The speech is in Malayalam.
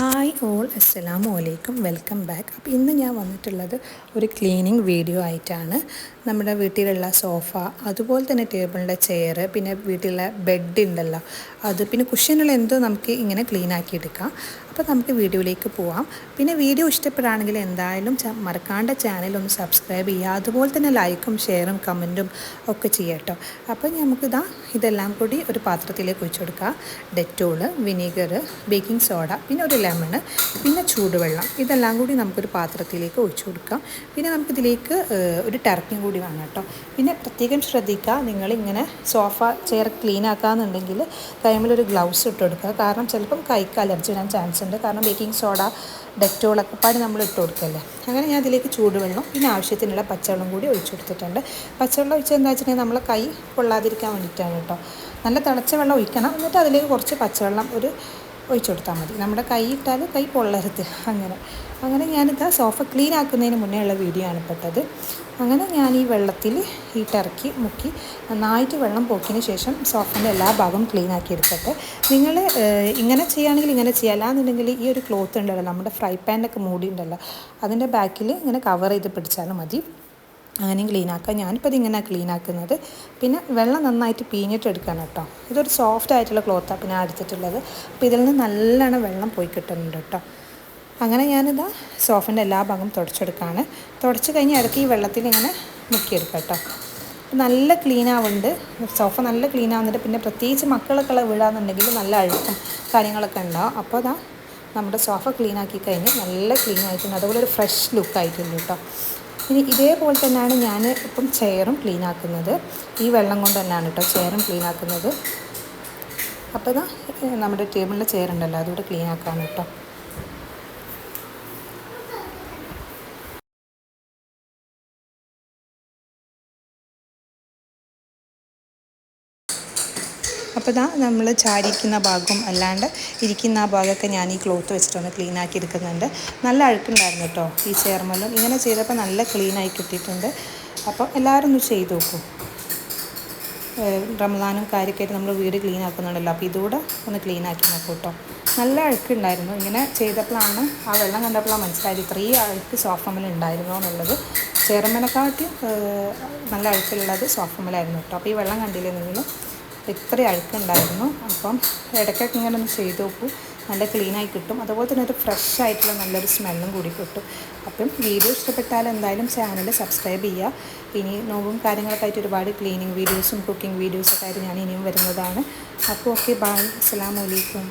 ഹായ് ഓൾ അസ്സലാമു അലൈക്കും വെൽക്കം ബാക്ക് അപ്പോൾ ഇന്ന് ഞാൻ വന്നിട്ടുള്ളത് ഒരു ക്ലീനിങ് വീഡിയോ ആയിട്ടാണ്. നമ്മുടെ വീട്ടിലുള്ള സോഫ അതുപോലെ തന്നെ ടേബിളിന്റെ ചെയർ പിന്നെ വീട്ടിലെ ബെഡ് ഉണ്ടല്ലോ. അത് പിന്നെ കുഷ്യനുള്ള എന്തോ നമുക്ക് ഇങ്ങനെ ക്ലീൻ ആക്കി എടുക്കാം. അപ്പോൾ നമുക്ക് വീഡിയോയിലേക്ക് പോവാം. പിന്നെ വീഡിയോ ഇഷ്ടപ്പെടുകയാണെങ്കിൽ എന്തായാലും മറക്കാണ്ട ചാനൽ ഒന്ന് സബ്സ്ക്രൈബ് ചെയ്യുക. അതുപോലെ തന്നെ ലൈക്കും ഷെയറും കമന്റും ഒക്കെ ചെയ്യട്ടോ അപ്പോൾ നമുക്കിതാ ഇതെല്ലാം കൂടി ഒരു പാത്രത്തിലേക്ക് ഒഴിച്ചു കൊടുക്കുക ഡെറ്റോൾ വിനീഗർ ബേക്കിംഗ് സോഡ പിന്നെ ഒരു ലെമണ് പിന്നെ ചൂടുവെള്ളം. ഇതെല്ലാം കൂടി നമുക്കൊരു പാത്രത്തിലേക്ക് ഒഴിച്ചു കൊടുക്കാം. പിന്നെ നമുക്കിതിലേക്ക് ഒരു ടർക്കിയും കൂടി വേണം കേട്ടോ. പിന്നെ പ്രത്യേകം ശ്രദ്ധിക്കുക നിങ്ങളിങ്ങനെ സോഫ ചെയർ ക്ലീൻ ആക്കാന്നുണ്ടെങ്കിൽ കൈമിലൊരു ഗ്ലൗസ് ഇട്ട് കൊടുക്കുക. കാരണം ചിലപ്പം കൈക്ക് അലർജി വരാൻ ചാൻസ് ഉണ്ട്. കാരണം ബേക്കിംഗ് സോഡ ഡെറ്റോളൊക്കെ പാടി നമ്മൾ ഇട്ട് കൊടുക്കല്ലേ. അങ്ങനെ ഞാൻ അതിലേക്ക് ചൂടുവെള്ളം പിന്നെ ആവശ്യത്തിനുള്ള പച്ചവെള്ളം കൂടി ഒഴിച്ചു കൊടുത്തിട്ടുണ്ട്. പച്ചവെള്ളം ഒഴിച്ച് എന്താ വെച്ചിട്ടുണ്ടെങ്കിൽ നമ്മളെ കൈ കൊള്ളാതിരിക്കാൻ വേണ്ടിയിട്ടാണ് കേട്ടോ. നല്ല തിളച്ച വെള്ളം ഒഴിക്കണം. എന്നിട്ട് അതിലേക്ക് കുറച്ച് പച്ചവെള്ളം ഒരു ഒഴിച്ചു കൊടുത്താൽ മതി. നമ്മുടെ കൈ ഇട്ടാൽ കൈ പൊള്ളരുത്. അങ്ങനെ. അങ്ങനെ ഞാനിത് സോഫ ക്ലീൻ ആക്കുന്നതിന് മുന്നേ ഉള്ള വീഡിയോ ആണ് പെട്ടത് അങ്ങനെ ഞാൻ ഈ വെള്ളത്തിൽ ഈ ടർക്കി മുക്കി നന്നായിട്ട് വെള്ളം പോക്കിന് ശേഷം സോഫിന്റെ എല്ലാ ഭാഗവും ക്ലീൻ ആക്കി എടുക്കട്ടെ നിങ്ങൾ ഇങ്ങനെ ചെയ്യുകയാണെങ്കിൽ ഇങ്ങനെ ചെയ്യാം അല്ലാന്നുണ്ടെങ്കിൽ ഈ ഒരു ക്ലോത്ത് ഉണ്ടല്ലോ നമ്മുടെ ഫ്രൈ പാനൊക്കെ മൂടി ഉണ്ടല്ലോ അതിന്റെ ബാക്കിൽ ഇങ്ങനെ കവർ ചെയ്ത് പിടിച്ചാലും മതി. അങ്ങനെയും ക്ലീനാക്കാം. ഞാനിപ്പോൾ ഇതിങ്ങനെ ക്ലീനാക്കുന്നത്. പിന്നെ വെള്ളം നന്നായിട്ട് പീഞ്ഞിട്ട് എടുക്കണം കേട്ടോ. ഇതൊരു സോഫ്റ്റ് ആയിട്ടുള്ള ക്ലോത്താണ് പിന്നെ അടിച്ചിട്ടുള്ളത് അപ്പോൾ ഇതിൽ നിന്ന് നല്ലോണം വെള്ളം പോയി കിട്ടുന്നുണ്ട് കേട്ടോ. അങ്ങനെ ഞാനിതാ സോഫിന്റെ എല്ലാ ഭാഗം തുടച്ചെടുക്കുകയാണ് തുടച്ച് കഴിഞ്ഞ് ഇടയ്ക്ക് ഈ വെള്ളത്തിൽ ഇങ്ങനെ മുക്കിയെടുക്കാം കേട്ടോ. നല്ല ക്ലീൻ ആവുന്നുണ്ട്. സോഫ നല്ല ക്ലീൻ ആവുന്നുണ്ട്. പിന്നെ പ്രത്യേകിച്ച് മക്കളൊക്കെ വീടാന്നുണ്ടെങ്കിൽ നല്ല അഴുക്കും കാര്യങ്ങളൊക്കെ ഉണ്ടാവും. അപ്പോൾ അതാ നമ്മുടെ സോഫ ക്ലീൻ ആക്കി കഴിഞ്ഞ് നല്ല ക്ലീൻ ആയിട്ടുണ്ട്. അതുപോലെ ഒരു ഫ്രഷ് ലുക്ക് ആയിട്ടുണ്ട് കേട്ടോ. ഇനി ഇതേപോലെ തന്നെയാണ് ഞാൻ ഇപ്പം ചെയറും ക്ലീൻ ആക്കുന്നത്. ഈ വെള്ളം കൊണ്ട് തന്നെയാണ് കേട്ടോ ചെയറും ക്ലീൻ ആക്കുന്നത്. അപ്പോൾ നമ്മുടെ ടേബിളിന്റെ ചെയർ ഉണ്ടല്ലോ അതുകൂടെ ക്ലീൻ കേട്ടോ. അപ്പോൾ ഇതാ നമ്മൾ ചാരിയിരിക്കുന്ന ഭാഗവും അല്ലാണ്ട് ഇരിക്കുന്ന ആ ഭാഗമൊക്കെ ഞാൻ ഈ ക്ലോത്ത് വെച്ചിട്ടൊന്ന് ക്ലീൻ ആക്കി എടുക്കുന്നുണ്ട്. നല്ല അഴുക്കുണ്ടായിരുന്നു കേട്ടോ ഈ ചെയർമെല്ലാം ഇങ്ങനെ ചെയ്തപ്പോൾ നല്ല ക്ലീനായി കിട്ടിയിട്ടുണ്ട്. അപ്പോൾ എല്ലാവരും ഒന്ന് ചെയ്ത് നോക്കൂ. റമദാനും കാര്യമൊക്കെ നമ്മൾ വീട് ക്ലീൻ ആക്കുന്നുണ്ടല്ലോ. അപ്പോൾ ഇതുകൂടെ ഒന്ന് ക്ലീൻ ആക്കി നോക്കൂ കേട്ടോ. നല്ല അഴുക്കുണ്ടായിരുന്നു. ഇങ്ങനെ ചെയ്തപ്പോഴാണ് ആ വെള്ളം കണ്ടപ്പോഴാണ് മനസ്സിലായത് ഇത്രയും അഴുക്ക് സോഫമ്മൽ ഉണ്ടായിരുന്നു എന്നുള്ളത്. ചേർമനെക്കാട്ടി നല്ല അഴുക്കുള്ളത് സോഫമ്മലായിരുന്നു കേട്ടോ. അപ്പോൾ ഈ വെള്ളം കണ്ടില്ലേ ഇത്ര അഴുക്കുണ്ടായിരുന്നു. അപ്പം ഇടയ്ക്കൊക്കെ ഇങ്ങനെ ഒന്ന് ചെയ്ത് നോക്കും. നല്ല ക്ലീനായി കിട്ടും. അതുപോലെ തന്നെ ഒരു ഫ്രഷ് ആയിട്ടുള്ള നല്ലൊരു സ്മെല്ലും കൂടി കിട്ടും. അപ്പം വീഡിയോ ഇഷ്ടപ്പെട്ടാൽ എന്തായാലും ചാനൽ സബ്സ്ക്രൈബ് ചെയ്യുക. ഇനി നോവും കാര്യങ്ങളൊക്കെ ആയിട്ട് ഒരുപാട് ക്ലീനിങ് വീഡിയോസും കുക്കിംഗ് വീഡിയോസൊക്കെ ആയിട്ട് ഞാൻ ഇനിയും വരുന്നതാണ്. അപ്പോൾ ഓക്കെ ബായ് അസ്സാം വലൈക്കും